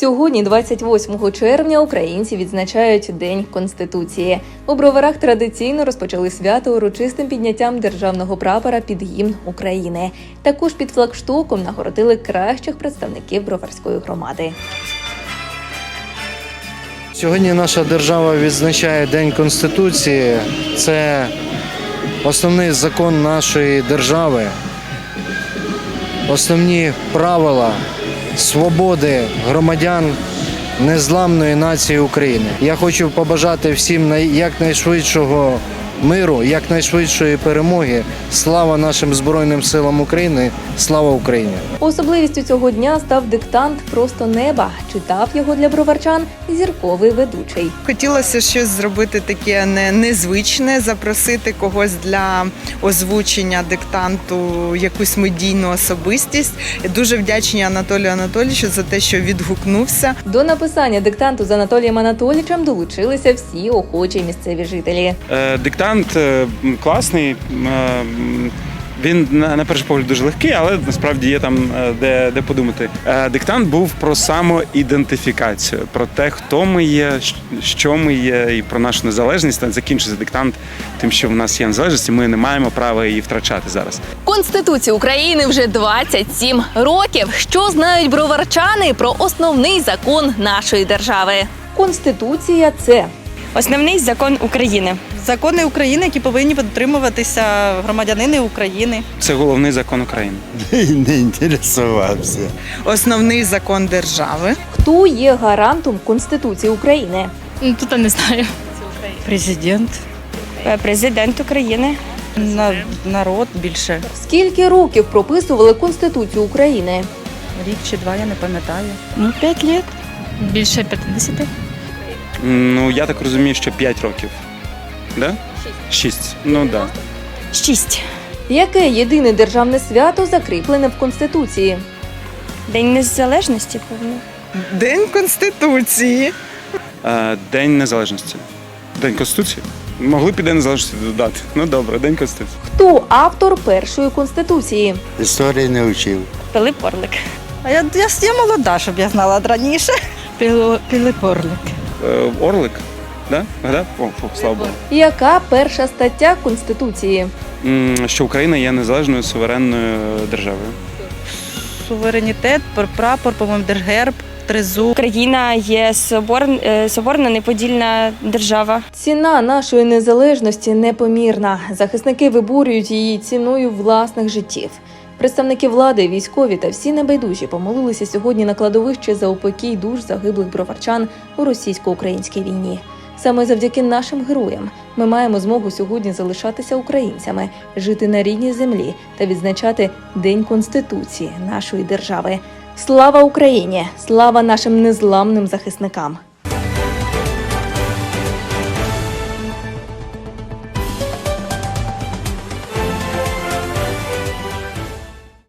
Сьогодні, 28 червня, українці відзначають День Конституції. У броварах традиційно розпочали свято урочистим підняттям державного прапора під гімн України. Також під флагштоком нагородили кращих представників броварської громади. Сьогодні наша держава відзначає День Конституції. Це основний закон нашої держави, основні правила свободи громадян незламної нації України. Я хочу побажати всім най- якнайшвидшого миру, якнайшвидшої перемоги. Слава нашим Збройним силам України! Слава Україні! Особливістю цього дня став диктант Просто неба. Читав його для броварчан зірковий ведучий. Хотілося щось зробити таке незвичне, запросити когось для озвучення диктанту, якусь медійну особистість. Дуже вдячні Анатолію Анатолійовичу за те, що відгукнувся. До написання диктанту з Анатолієм Анатолійовичем долучилися всі охочі місцеві жителі. Е, Диктант е, класний. е, Він на перший погляд дуже легкий, але насправді є там е, де, де подумати. Диктант був про самоідентифікацію, про те, хто ми є, що ми є, і про нашу незалежність. Та Закінчиться диктант тим, що в нас є незалежність, і ми не маємо права її втрачати зараз. Конституції України вже 27 років. Що знають броварчани про основний закон нашої держави? Конституція це Основний закон України. Закони України, які повинні дотримуватися громадянини України. Це головний закон України. Не інтересувався. Основний закон держави. хто є гарантом Конституції України. Ну, Тут я не знаю. Президент, Е, Президент України. на, народ більше. Скільки років прописували Конституцію України? Рік чи два, я не пам'ятаю. Ну, 5 років. Більше 50. Ну я так розумію, що 5 років. Да? Шість. Ну так. Да. 6. Яке єдине державне свято закріплене в Конституції? День незалежності, певно. День Конституції. Е, День Незалежності. День Конституції? Могли б і День Незалежності додати. Ну добре, День Конституції. Хто автор першої конституції? Історії не вчив. Пилип Орлик. А я, я, я молода, щоб я знала раніше. Пілипорлик. Е, Орлик? Да? Да? О, фу, слава Богу. Яка перша стаття Конституції? М, Що Україна є незалежною суверенною державою. Суверенітет, пр- прапор, по-моєму, держгерб, тризуб. Україна є собор, е, соборна неподільна держава. Ціна нашої незалежності непомірна. Захисники виборюють її ціною власних життів. Представники влади, військові та всі небайдужі помолилися сьогодні на кладовище за упокій душ загиблих броварчан у російсько-українській війні. Саме завдяки нашим героям ми маємо змогу сьогодні залишатися українцями, жити на рідній землі та відзначати День Конституції нашої держави. Слава Україні! Слава нашим незламним захисникам!